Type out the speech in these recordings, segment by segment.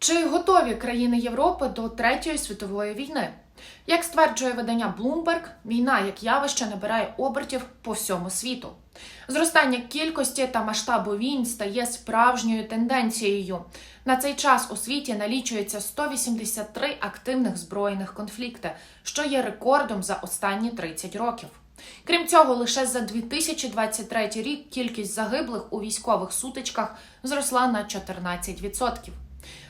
Чи готові країни Європи до Третьої світової війни? Як стверджує видання Bloomberg, війна як явище набирає обертів по всьому світу. Зростання кількості та масштабу війн стає справжньою тенденцією. На цей час у світі налічується 183 активних збройних конфлікти, що є рекордом за останні 30 років. Крім цього, лише за 2023 рік кількість загиблих у військових сутичках зросла на 14%.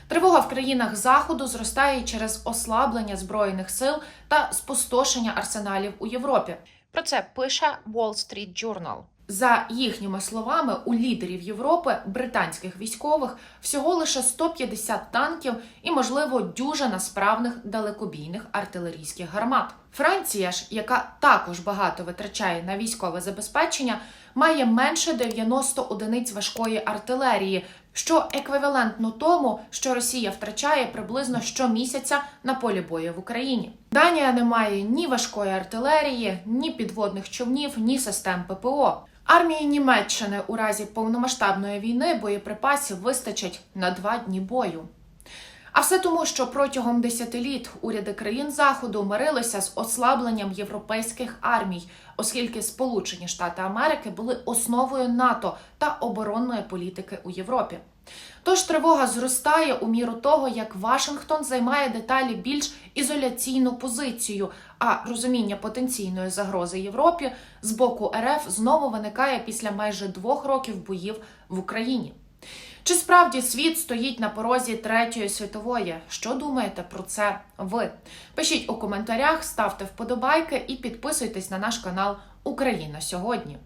Тривога в країнах заходу зростає через ослаблення збройних сил та спустошення арсеналів у Європі. Про це пише Wall Street Journal. За їхніми словами, у лідерів Європи британських військових всього лише 150 танків і, можливо, дюжина справних далекобійних артилерійських гармат. Франція ж, яка також багато витрачає на військове забезпечення, має менше 90 одиниць важкої артилерії, що еквівалентно тому, що Росія втрачає приблизно щомісяця на полі бою в Україні. Данія не має ні важкої артилерії, ні підводних човнів, ні систем ППО. Армії Німеччини у разі повномасштабної війни боєприпасів вистачить на два дні бою. А все тому, що протягом десятиліт уряди країн заходу мирилися з ослабленням європейських армій, оскільки Сполучені Штати Америки були основою НАТО та оборонної політики у Європі. Тож тривога зростає у міру того, як Вашингтон займає деталі більш ізоляційну позицію, а розуміння потенційної загрози Європі з боку РФ знову виникає після майже двох років боїв в Україні. Чи справді світ стоїть на порозі третьої світової? Що думаєте про це ви? Пишіть у коментарях, ставте вподобайки і підписуйтесь на наш канал Україна сьогодні.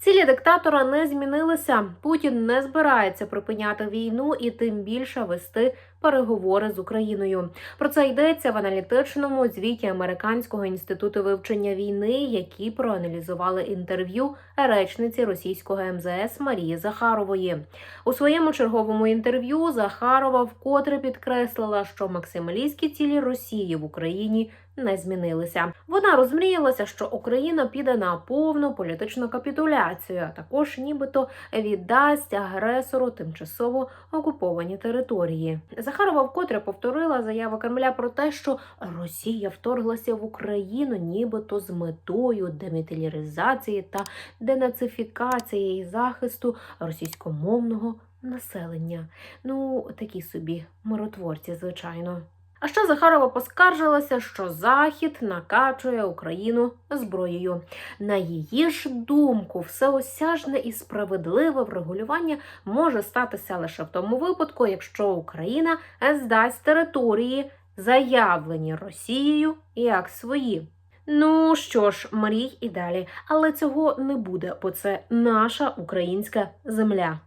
Цілі диктатора не змінилися. Путін не збирається припиняти війну і тим більше вести переговори з Україною. Про це йдеться в аналітичному звіті Американського інституту вивчення війни, які проаналізували інтерв'ю речниці російського МЗС Марії Захарової. У своєму черговому інтерв'ю Захарова вкотре підкреслила, що максималістські цілі Росії в Україні не змінилися. Вона розмріялася, що Україна піде на повну політичну капітуляцію, а також нібито віддасть агресору тимчасово окуповані території. Захарова вкотре повторила заяву Кремля про те, що Росія вторглася в Україну, нібито з метою демітиляризації та денацифікації і захисту російськомовного населення. Ну, такі собі миротворці, звичайно. А ще Захарова поскаржилася, що Захід накачує Україну зброєю. На її ж думку, всеосяжне і справедливе врегулювання може статися лише в тому випадку, якщо Україна здасть території, заявлені Росією як свої. Ну що ж, мрій і далі, але цього не буде, бо це наша українська земля.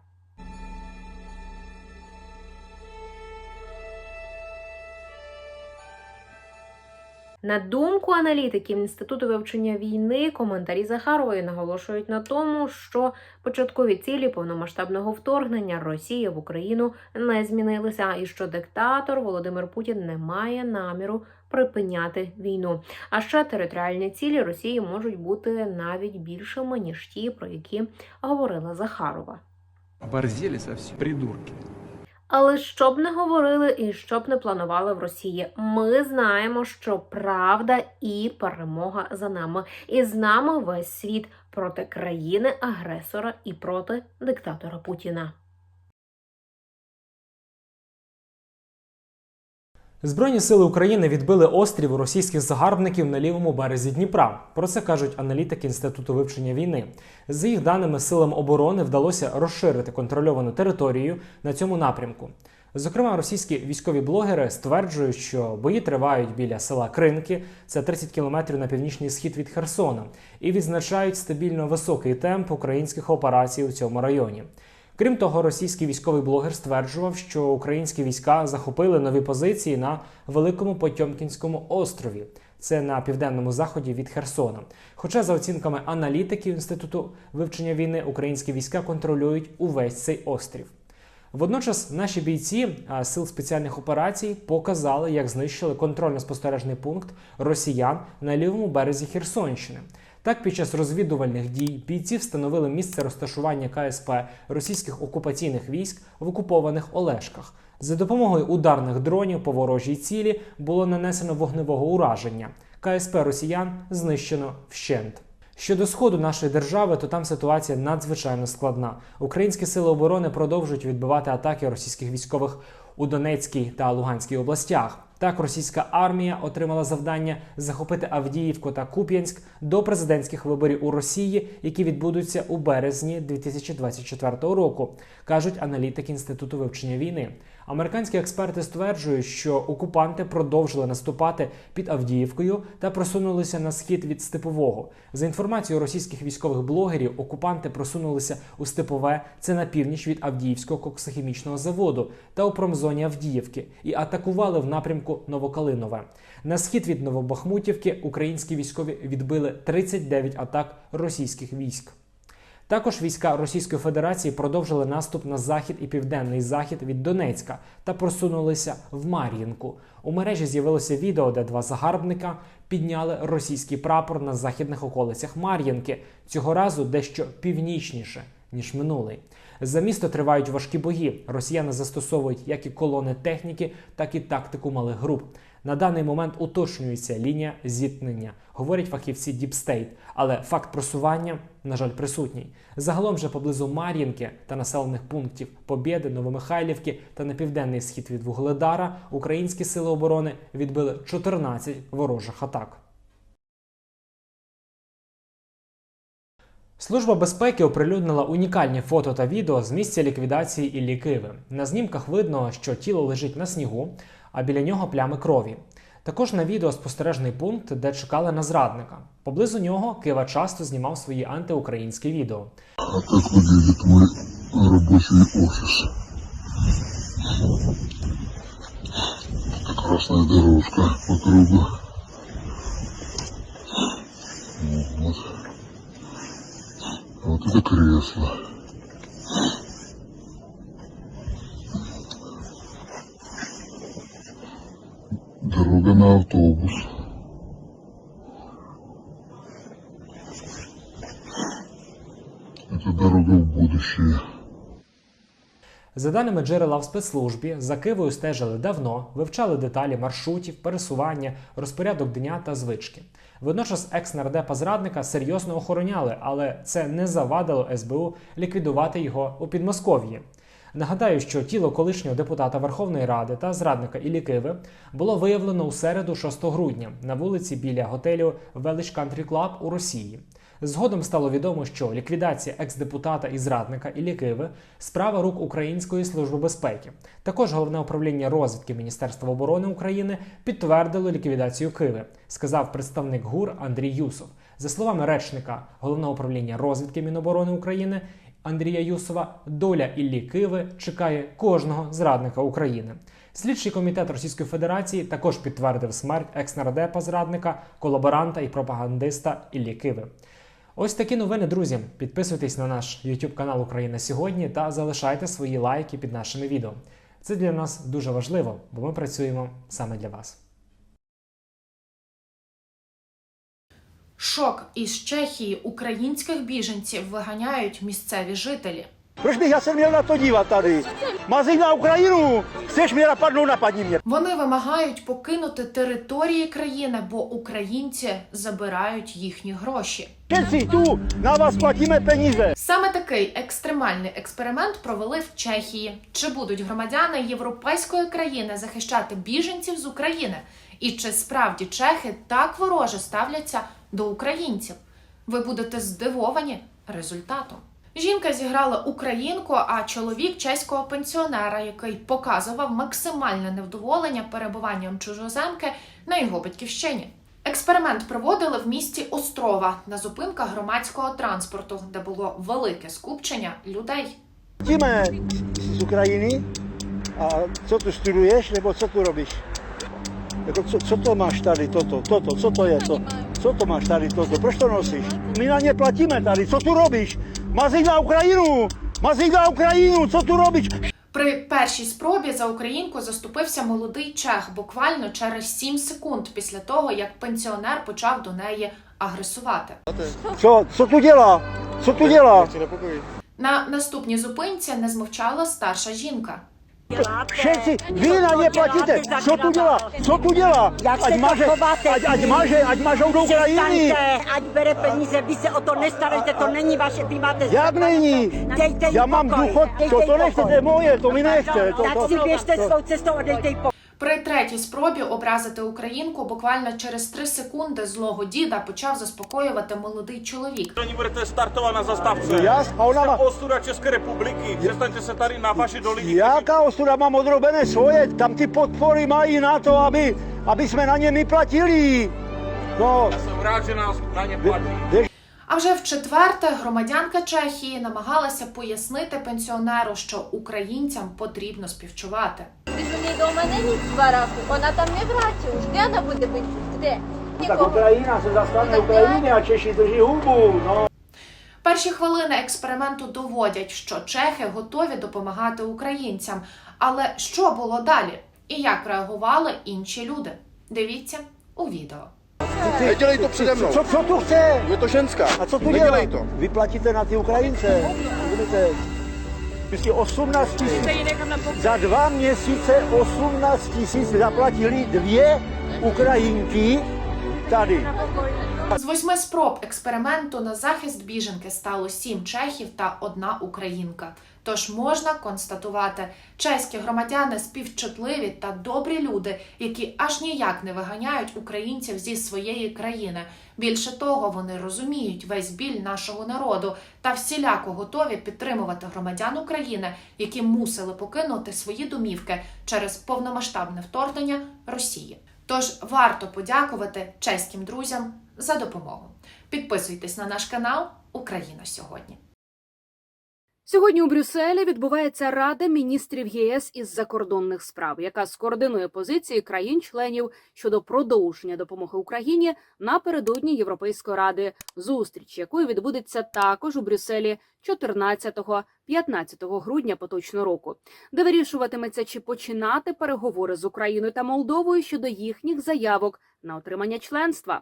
На думку аналітиків Інституту вивчення війни, коментарі Захарової наголошують на тому, що початкові цілі повномасштабного вторгнення Росії в Україну не змінилися, і що диктатор Володимир Путін не має наміру припиняти війну. А ще територіальні цілі Росії можуть бути навіть більшими ніж ті, про які говорила Захарова. Оборзели совсем, придурки. Але що б не говорили і що б не планували в Росії, ми знаємо, що правда і перемога за нами, і з нами весь світ проти країни-агресора і проти диктатора Путіна. Збройні сили України відбили острів російських загарбників на лівому березі Дніпра. Про це кажуть аналітики Інституту вивчення війни. За їх даними, силам оборони вдалося розширити контрольовану територію на цьому напрямку. Зокрема, російські військові блогери стверджують, що бої тривають біля села Кринки, це 30 кілометрів на північний схід від Херсона, і відзначають стабільно високий темп українських операцій у цьому районі. Крім того, російський військовий блогер стверджував, що українські війська захопили нові позиції на Великому Потьомкінському острові. Це на південному заході від Херсона. Хоча, за оцінками аналітиків Інституту вивчення війни, українські війська контролюють увесь цей острів. Водночас наші бійці сил спеціальних операцій показали, як знищили контрольно-спостережний пункт росіян на лівому березі Херсонщини. Так, під час розвідувальних дій бійці встановили місце розташування КСП російських окупаційних військ в окупованих Олешках. За допомогою ударних дронів по ворожій цілі було нанесено вогневого ураження. КСП росіян знищено вщент. Щодо сходу нашої держави, то там ситуація надзвичайно складна. Українські сили оборони продовжують відбивати атаки російських військових у Донецькій та Луганській областях. Так, російська армія отримала завдання захопити Авдіївку та Куп'янськ до президентських виборів у Росії, які відбудуться у березні 2024 року, кажуть аналітики інституту вивчення війни. Американські експерти стверджують, що окупанти продовжили наступати під Авдіївкою та просунулися на схід від степового. За інформацією російських військових блогерів, окупанти просунулися у степове, це на північ від Авдіївського коксохімічного заводу та у промзоні Авдіївки, і атакували в напрямку Новокалинове. На схід від Новобахмутівки українські військові відбили 39 атак російських військ. Також війська Російської Федерації продовжили наступ на захід і південний захід від Донецька та просунулися в Мар'їнку. У мережі з'явилося відео, де два загарбника підняли російський прапор на західних околицях Мар'їнки. Цього разу дещо північніше ніж минулий. За місто тривають важкі бої. Росіяни застосовують як і колони техніки, так і тактику малих груп. На даний момент уточнюється лінія зіткнення, говорять фахівці State, але факт просування, на жаль, присутній. Загалом же поблизу Мар'їнки та населених пунктів Побєди, Новомихайлівки та на південний схід від Вугледара українські сили оборони відбили 14 ворожих атак. Служба безпеки оприлюднила унікальні фото та відео з місця ліквідації Іллі Киви. На знімках видно, що тіло лежить на снігу, а біля нього плями крові. Також на відео спостережний пункт, де чекали на зрадника. Поблизу нього Кива часто знімав свої антиукраїнські відео. А так выглядит мой рабочий офис. Это красная дорожка по кругу. Вот. А вот это кресло. Дорога на автобус. Это дорога в будущее. За даними джерела в спецслужбі, за Кивою стежили давно, вивчали деталі маршрутів, пересування, розпорядок дня та звички. Водночас екс-нардепа зрадника серйозно охороняли, але це не завадило СБУ ліквідувати його у Підмосков'ї. Нагадаю, що тіло колишнього депутата Верховної Ради та зрадника Іллі Киви було виявлено у середу 6 грудня на вулиці біля готелю Велич Country Club у Росії. Згодом стало відомо, що ліквідація екс-депутата і зрадника Іллі Киви – справа рук Української служби безпеки. Також головне управління розвідки Міністерства оборони України підтвердило ліквідацію Киви, сказав представник ГУР Андрій Юсов. За словами речника головного управління розвідки Міноборони України Андрія Юсова, доля Іллі Киви чекає кожного зрадника України. Слідчий комітет Російської Федерації також підтвердив смерть екс-нардепа зрадника, колаборанта і пропагандиста Іллі Киви. Ось такі новини, друзі. Підписуйтесь на наш YouTube канал Україна сьогодні та залишайте свої лайки під нашими відео. Це для нас дуже важливо, бо ми працюємо саме для вас. Шок із Чехії українських біженців виганяють місцеві жителі. Proč bych já se měl na to dívat tady? Mazej na Ukrajinu! Chceš mě napadnout, napadni mě. Вони вимагають покинути території країни, бо українці забирають їхні гроші. Všetci tu na vás platíme peníze. Саме такий екстремальний експеримент провели в Чехії. Чи будуть громадяни європейської країни захищати біженців з України? І чи справді чехи так вороже ставляться до українців? Ви будете здивовані результатом. Жінка зіграла українку, а чоловік чеського пенсіонера, який показував максимальне невдоволення перебуванням чужоземки на його батьківщині. Експеримент проводили в місті Острова на зупинках громадського транспорту, де було велике скупчення людей. Platíme z Ukrajiny. A co tu studuješ, nebo co tu robíš? Jako co, co to máš tady, toto, toto, co to je to? Co to máš tady, toto? Proč to nosíš? My na ně platíme tady, co tu robíš? Mazej na Ukrajinu! Mazej na Ukrajinu, co tu robíš? При першій спробі за українку заступився молодий чех буквально через 7 секунд після того, як пенсіонер почав до неї агресувати. Co, co tu dělá? Co tu dělá? На наступній зупинці не змовчала старша жінка. Všetci, vy na ně platíte. Co tu dělá? Co tu dělá? Ať maže, ať, ať maže, ať mažou do Ukrajiny. Ať bere peníze, vy se o to nestarejte, to není vaše, vy máte... Jak není? Dejte Já mám důchod, dejte to, nechce, pokoj. moje, to mi nechte. To, Tak si běžte svou cestou a dejte jí pokoj. При третій спробі образити українку буквально через три секунди злого діда почав заспокоювати молодий чоловік. Oni budete startovat na zastávce. No jas, a ona má- Ostuda České republiky. Přestaňte se tady na vaši do lidí. Jaká ostuda mám odrobené svoje? Tam ty podpory mají na to, aby, aby jsme na ně my platili. No, Já jsem rád, že nás na ně platí. А вже в четверте громадянка Чехії намагалася пояснити пенсіонеру, що українцям потрібно співчувати. Біжуни до мене ніч в бараку, вона там не братів. Де вона буде бити? Де? tak Нікого. Ukrajina se zastane Tak Ukrajiny a Češi drží Перші хвилини експерименту доводять, що чехи готові допомагати українцям. Але що було далі? І як реагували інші люди? Дивіться у відео. Nedělej to přede mnou. Co, co tu chce? Je to ženská. A co tu dělá? Nedělej to. Vy platíte na ty Ukrajince. Budete Prostě 18 tisíc. Za dva měsíce 18 tisíc zaplatili dvě Ukrajinky tady. З восьми спроб експерименту на захист біженки стало сім чехів та одна українка. Тож можна констатувати, чеські громадяни співчутливі та добрі люди, які аж ніяк не виганяють українців зі своєї країни. Більше того, вони розуміють весь біль нашого народу та всіляко готові підтримувати громадян України, які мусили покинути свої домівки через повномасштабне вторгнення Росії. Тож варто подякувати чеським друзям за допомогу. Підписуйтесь на наш канал Україна сьогодні. Сьогодні у Брюсселі відбувається Рада міністрів ЄС із закордонних справ, яка скоординує позиції країн-членів щодо продовження допомоги Україні напередодні Європейської ради, зустріч якої відбудеться також у Брюсселі 14-15 грудня поточного року, де вирішуватиметься, чи починати переговори з Україною та Молдовою щодо їхніх заявок на отримання членства.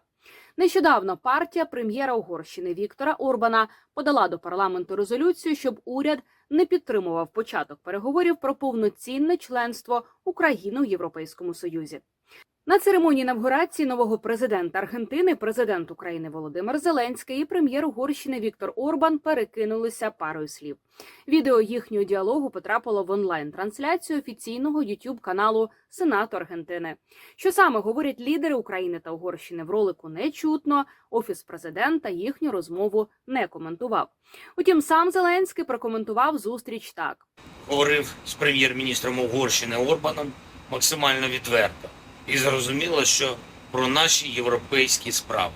Нещодавно партія прем'єра Угорщини Віктора Орбана подала до парламенту резолюцію, щоб уряд не підтримував початок переговорів про повноцінне членство України у Європейському Союзі. На церемонії інавгурації нового президента Аргентини, президент України Володимир Зеленський і прем'єр Угорщини Віктор Орбан перекинулися парою слів. Відео їхнього діалогу потрапило в онлайн-трансляцію офіційного youtube каналу Сенату Аргентини. Що саме говорять лідери України та Угорщини в ролику не чутно. Офіс президента їхню розмову не коментував. Утім, сам Зеленський прокоментував зустріч так. говорив з прем'єр-міністром Угорщини Орбаном максимально відверто і зрозуміло, що про наші європейські справи.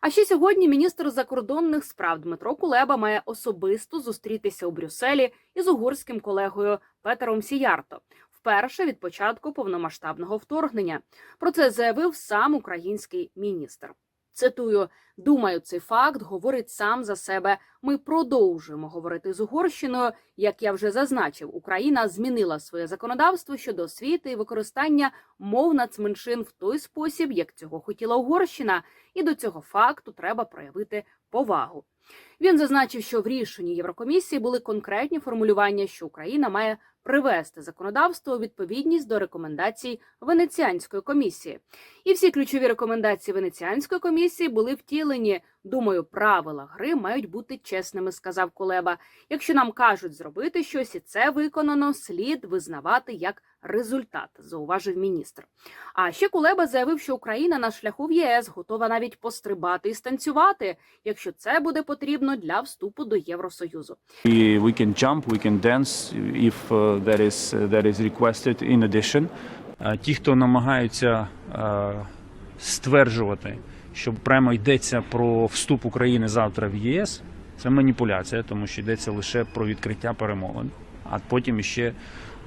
А ще сьогодні міністр закордонних справ Дмитро Кулеба має особисто зустрітися у Брюсселі із угорським колегою Петером Сіярто. Вперше від початку повномасштабного вторгнення. Про це заявив сам український міністр. Цитую: думаю, цей факт говорить сам за себе. Ми продовжуємо говорити з Угорщиною. Як я вже зазначив, Україна змінила своє законодавство щодо освіти і використання мов нацменшин в той спосіб, як цього хотіла Угорщина, і до цього факту треба проявити повагу. Він зазначив, що в рішенні Єврокомісії були конкретні формулювання, що Україна має привести законодавство у відповідність до рекомендацій Венеціанської комісії. І всі ключові рекомендації Венеціанської комісії були втілені. Думаю, правила гри мають бути чесними, сказав Кулеба. Якщо нам кажуть зробити щось, і це виконано, слід визнавати як результат, зауважив міністр. А ще Кулеба заявив, що Україна на шляху в ЄС готова навіть пострибати і станцювати, якщо це буде потрібно для вступу до Євросоюзу. We, we can jump, we can dance if uh, that is uh, that is requested in addition. Е, Ті, хто намагаються е, стверджувати, що прямо йдеться про вступ України завтра в ЄС, це маніпуляція, тому що йдеться лише про відкриття перемовин, а потім ще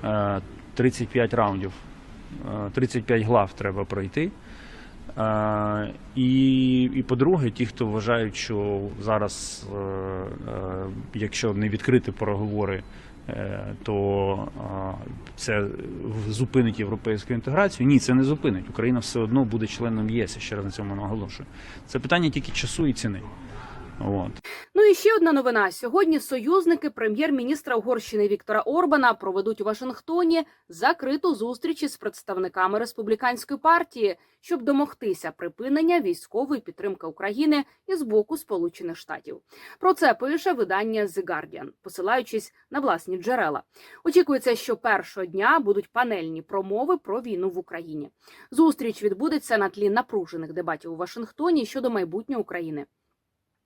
е, 35 раундів, е, 35 глав треба пройти. І, і по-друге, ті, хто вважають, що зараз, е, е, якщо не відкрити переговори е, то це зупинить європейську інтеграцію. Ні, це не зупинить. Україна все одно буде членом ЄС. Я ще раз на цьому наголошую. Це питання тільки часу і ціни. От. Ну і ще одна новина. Сьогодні союзники прем'єр-міністра Угорщини Віктора Орбана проведуть у Вашингтоні закриту зустріч із представниками республіканської партії, щоб домогтися припинення військової підтримки України із боку Сполучених Штатів. Про це пише видання The Guardian, посилаючись на власні джерела. Очікується, що першого дня будуть панельні промови про війну в Україні. Зустріч відбудеться на тлі напружених дебатів у Вашингтоні щодо майбутнього України.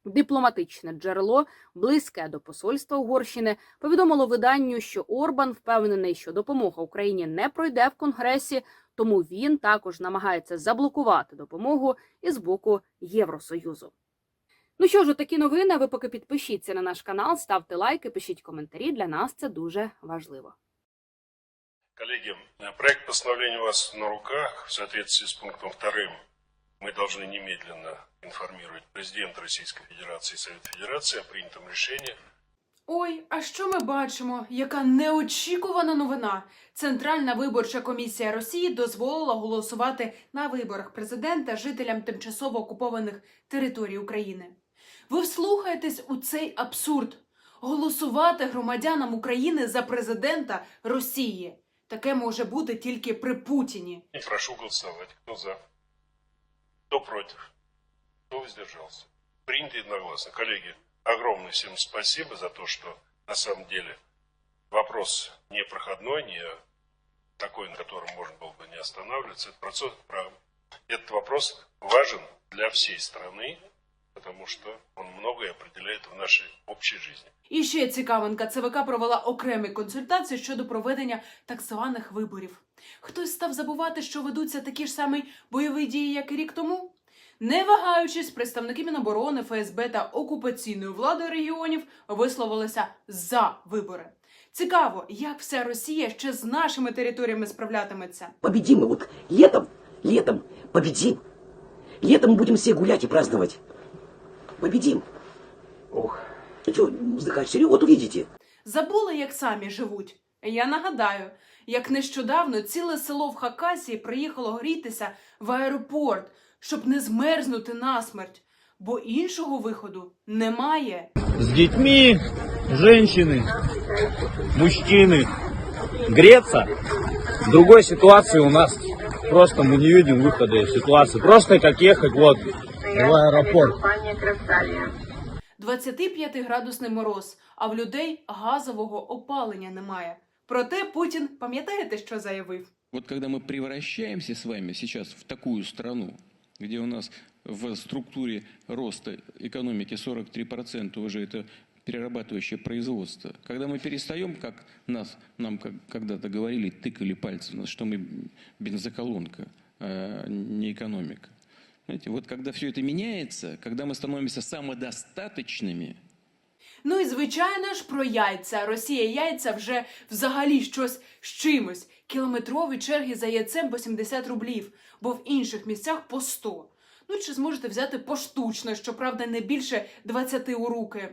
Дипломатичне джерело, близьке до посольства Угорщини, повідомило виданню, що Орбан впевнений, що допомога Україні не пройде в Конгресі, тому він також намагається заблокувати допомогу із боку Євросоюзу. Ну що ж, такі новини. Ви поки підпишіться на наш канал, ставте лайки, пишіть коментарі. Для нас це дуже важливо. Коллеги, проект постановления у вас на руках. В соответствии с пунктом вторым мы должны немедленно информировать президента Российской Федерации и Совет Федерации о принятом решении Ой, а що ми бачимо? Яка неочікувана новина! Центральна виборча комісія Росії дозволила голосувати на виборах президента жителям тимчасово окупованих територій України. Ви вслухаєтесь у цей абсурд голосувати громадянам України за президента Росії. Таке може бути тільки при Путіні. прошу голосовать. Кто за? Кто против? Кто воздержался? Принято единогласно. Коллеги, огромное всем спасибо за то, что на самом деле вопрос не проходной, не такой, на котором можно было бы не останавливаться. Этот, процесс, про- этот вопрос важен для всей страны, потому что он многое определяет в нашей общей жизни. І ще цікавинка, ЦВК провела окремі консультації щодо проведення так званих виборів. Хтось став забувати, що ведуться такі ж самі бойові дії, як і рік тому. Не вагаючись, представники Міноборони, ФСБ та окупаційної влади регіонів висловилися за вибори. Цікаво, як вся Росія ще з нашими територіями справлятиметься. Победим мы вот летом, летом победим. Летом будем все гулять и праздновать. Победим. Ох. Ты что, вздыхаешь? Серьезно? Вот увидите. Забули, як самі живуть. Я нагадаю, як нещодавно ціле село в Хакасії приїхало грітися в аеропорт, щоб не змерзнути насмерть, бо іншого виходу немає. С детьми, женщины, мужчины. Греться. В другой ситуации у нас просто мы не видим выхода из ситуации. Просто как ехать вот в аэропорт. 25-градусний мороз, а в людей газового опалення немає. Проте Путін, пам'ятаєте, що заявив? Вот когда мы превращаемся с вами сейчас в такую страну, Где у нас в структуре роста экономики 43% уже это перерабатывающее производство, когда мы перестаем, как нас, нам как, когда-то говорили, тыкали пальцем, что мы бензоколонка, а не экономика. Знаете, вот когда все это меняется, когда мы становимся самодостаточными, Ну і звичайно ж про яйця. Росія яйця вже взагалі щось з чимось. Кілометрові черги за яйцем по 70 рублів, бо в інших місцях по 100. Ну чи зможете взяти поштучно, щоправда, не більше 20 у руки.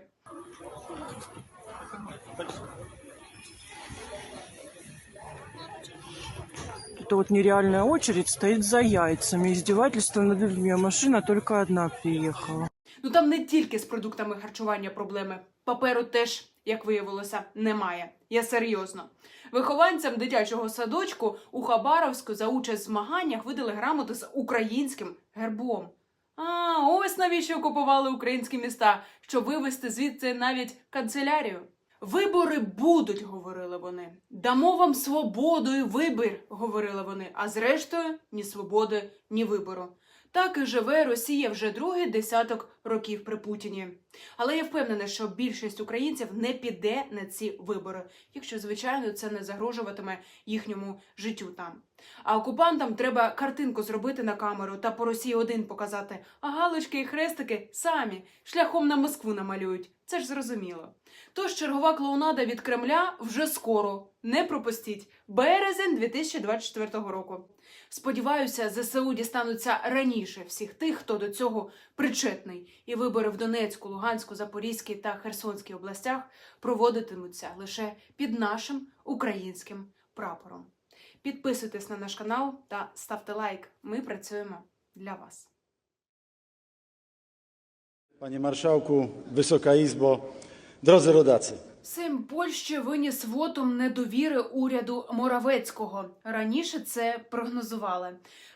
Это вот нереальная очередь стоит за яйцами. Издевательство над людьми. Машина только одна приехала. Ну там не тільки з продуктами харчування проблеми. Паперу теж, як виявилося, немає. Я серйозно. Вихованцям дитячого садочку у Хабаровську за участь в змаганнях видали грамоти з українським гербом. А, ось навіщо купували українські міста, щоб вивезти звідси навіть канцелярію. Вибори будуть, говорили вони. Дамо вам свободу і вибір, говорили вони. А зрештою, ні свободи, ні вибору. Так і живе Росія вже другий десяток років при Путіні. Але я впевнена, що більшість українців не піде на ці вибори, якщо звичайно це не загрожуватиме їхньому життю там. А окупантам треба картинку зробити на камеру та по Росії один показати, а галочки і хрестики самі шляхом на Москву намалюють. Це ж зрозуміло. Тож чергова клоунада від Кремля вже скоро. Не пропустіть. Березень 2024 року. Сподіваюся, ЗСУ дістануться раніше всіх тих, хто до цього причетний, і вибори в Донецьку, Луганську, Запорізькій та Херсонській областях проводитимуться лише під нашим українським прапором. Підписуйтесь на наш канал та ставте лайк. Ми працюємо для вас. Panie Marszałku, Wysoka Izbo, drodzy rodacy. Сейм Польщі виніс вотум недовіри уряду Моравецького. Раніше це прогнозували.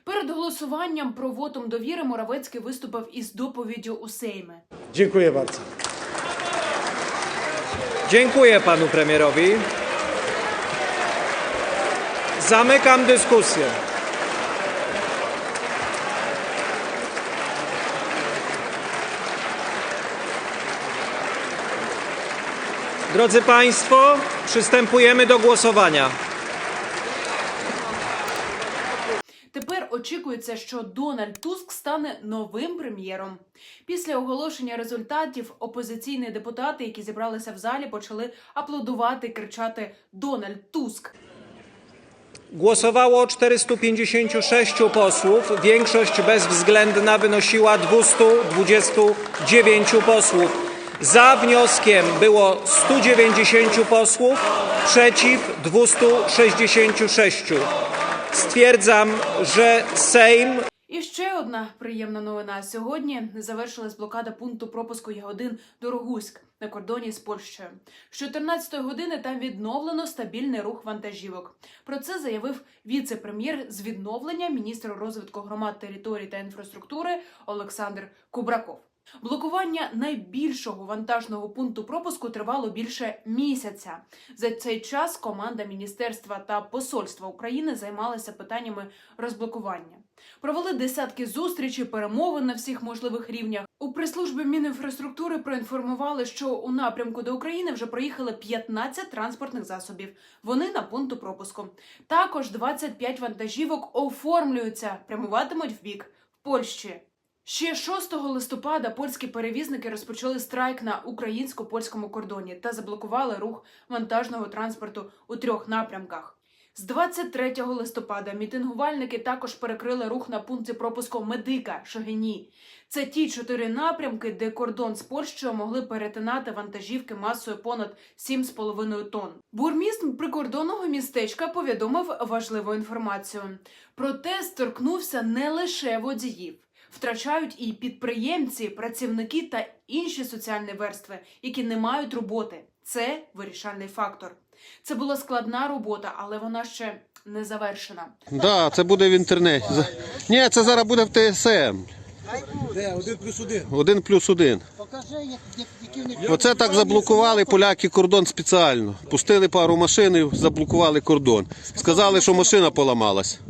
Перед голосуванням про вотум довіри Моравецький виступив із доповіддю у Сеймі. Dziękuję bardzo. Dziękuję panu premierowi. Zamykam dyskusję. Drodzy Państwo, przystępujemy do głosowania. Тепер очікується, що Дональд Туск стане новим прем'єром. Після оголошення результатів опозиційні депутати, які зібралися в залі, почали аплодувати і кричати Дональд Туск. Głosowało 456 posłów, większość bezwzględna wynosiła 229 posłów. Za wnioskiem było 190 posłów, przeciw 266. Stwierdzam, że Sejm І ще одна приємна новина. Сьогодні завершилась блокада пункту пропуску Ягодин до Рогуськ на кордоні з Польщею. З 14 години там відновлено стабільний рух вантажівок. Про це заявив віце-прем'єр з відновлення міністр розвитку громад територій та інфраструктури Олександр Кубраков. Блокування найбільшого вантажного пункту пропуску тривало більше місяця. За цей час команда міністерства та посольства України займалася питаннями розблокування. Провели десятки зустрічей, перемовин на всіх можливих рівнях. У прес-службі Мінінфраструктури проінформували, що у напрямку до України вже проїхали 15 транспортних засобів. Вони на пункту пропуску. Також 25 вантажівок оформлюються, прямуватимуть в бік Польщі. Ще 6 листопада польські перевізники розпочали страйк на українсько-польському кордоні та заблокували рух вантажного транспорту у трьох напрямках. З 23 листопада мітингувальники також перекрили рух на пункті пропуску Медика Шогині. Це ті чотири напрямки, де кордон з Польщею могли перетинати вантажівки масою понад 7,5 тонн. Бурміст прикордонного містечка повідомив важливу інформацію. Протест торкнувся не лише водіїв. Втрачають і підприємці, працівники та інші соціальні верстви, які не мають роботи. Це вирішальний фактор. Це була складна робота, але вона ще не завершена. Да, це буде в інтернеті. Ні, це зараз буде в ТСМ. Де? Один плюс один. Один плюс один. Покажи, які в Оце так заблокували поляки кордон спеціально. Пустили пару машин і заблокували кордон. Сказали, що машина поламалась.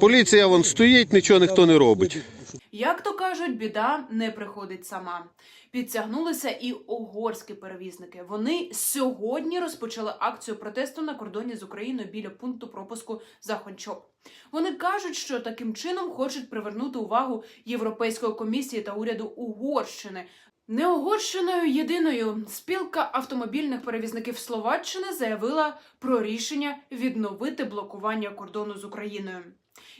Поліція вон стоїть, нічого ніхто не робить. Як то кажуть, біда не приходить сама. Підтягнулися і угорські перевізники. Вони сьогодні розпочали акцію протесту на кордоні з Україною біля пункту пропуску Захончоп. Вони кажуть, що таким чином хочуть привернути увагу Європейської комісії та уряду Угорщини. Не Угорщиною єдиною спілка автомобільних перевізників Словаччини заявила про рішення відновити блокування кордону з Україною.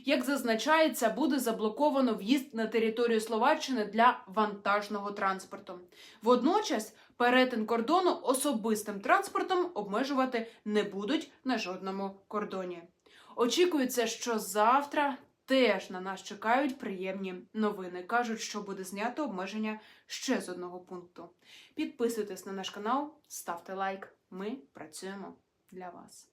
Як зазначається, буде заблоковано в'їзд на територію Словаччини для вантажного транспорту. Водночас перетин кордону особистим транспортом обмежувати не будуть на жодному кордоні. Очікується, що завтра теж на нас чекають приємні новини. Кажуть, що буде знято обмеження ще з одного пункту. Підписуйтесь на наш канал, ставте лайк. Ми працюємо для вас.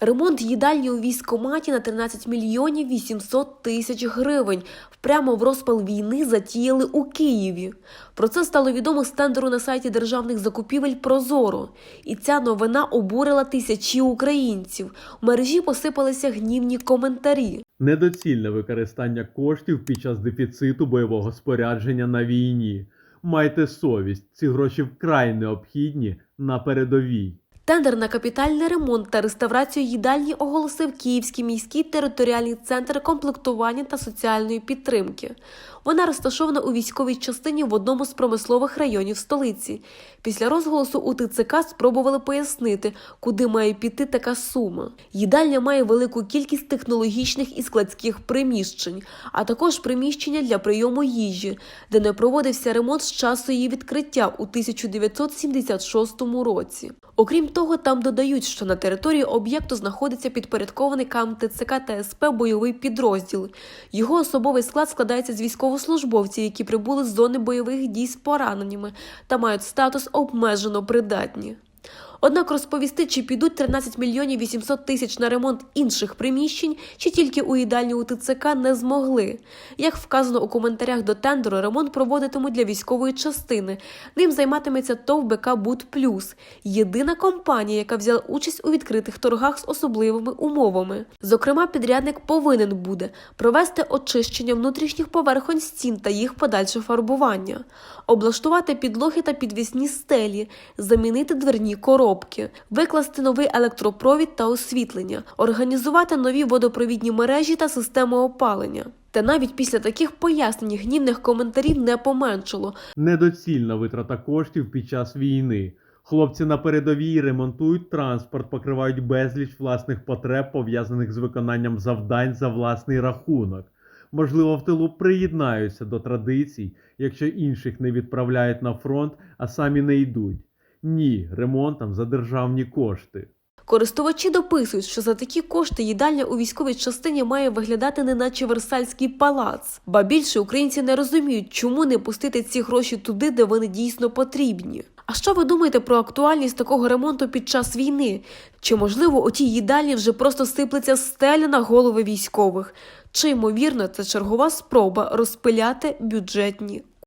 Ремонт їдальні у військкоматі на 13 мільйонів 800 тисяч гривень. Прямо в розпал війни затіяли у Києві. Про це стало відомо з тендеру на сайті державних закупівель Прозоро. І ця новина обурила тисячі українців. У мережі посипалися гнівні коментарі. Недоцільне використання коштів під час дефіциту бойового спорядження на війні. Майте совість, ці гроші вкрай необхідні на передовій. Тендер на капітальний ремонт та реставрацію їдальні оголосив Київський міський територіальний центр комплектування та соціальної підтримки. Вона розташована у військовій частині в одному з промислових районів столиці. Після розголосу у ТЦК спробували пояснити, куди має піти така сума. Їдальня має велику кількість технологічних і складських приміщень, а також приміщення для прийому їжі, де не проводився ремонт з часу її відкриття у 1976 році. Окрім того, там додають, що на території об'єкту знаходиться підпорядкований КАМ ТЦК та СП бойовий підрозділ. Його особовий склад складається з військовослужбовців, які прибули з зони бойових дій з пораненнями та мають статус обмежено придатні. Однак розповісти, чи підуть 13 мільйонів 800 тисяч на ремонт інших приміщень, чи тільки у їдальні у ТЦК не змогли. Як вказано у коментарях до тендеру, ремонт проводитимуть для військової частини. Ним займатиметься ТОВ БК Буд Плюс, єдина компанія, яка взяла участь у відкритих торгах з особливими умовами. Зокрема, підрядник повинен буде провести очищення внутрішніх поверхонь стін та їх подальше фарбування, облаштувати підлоги та підвісні стелі, замінити дверні коробки, викласти новий електропровід та освітлення, організувати нові водопровідні мережі та системи опалення. Та навіть після таких пояснень гнівних коментарів не поменшало. Недоцільна витрата коштів під час війни. Хлопці на передовій ремонтують транспорт, покривають безліч власних потреб, пов'язаних з виконанням завдань за власний рахунок. Можливо, в тилу приєднаються до традицій, якщо інших не відправляють на фронт, а самі не йдуть. Ні, ремонтом за державні кошти. Користувачі дописують, що за такі кошти їдальня у військовій частині має виглядати неначе Версальський палац. Ба більше українці не розуміють, чому не пустити ці гроші туди, де вони дійсно потрібні. А що ви думаєте про актуальність такого ремонту під час війни? Чи можливо у тій їдальні вже просто сиплеться стеля на голови військових? Чи ймовірно це чергова спроба розпиляти бюджетні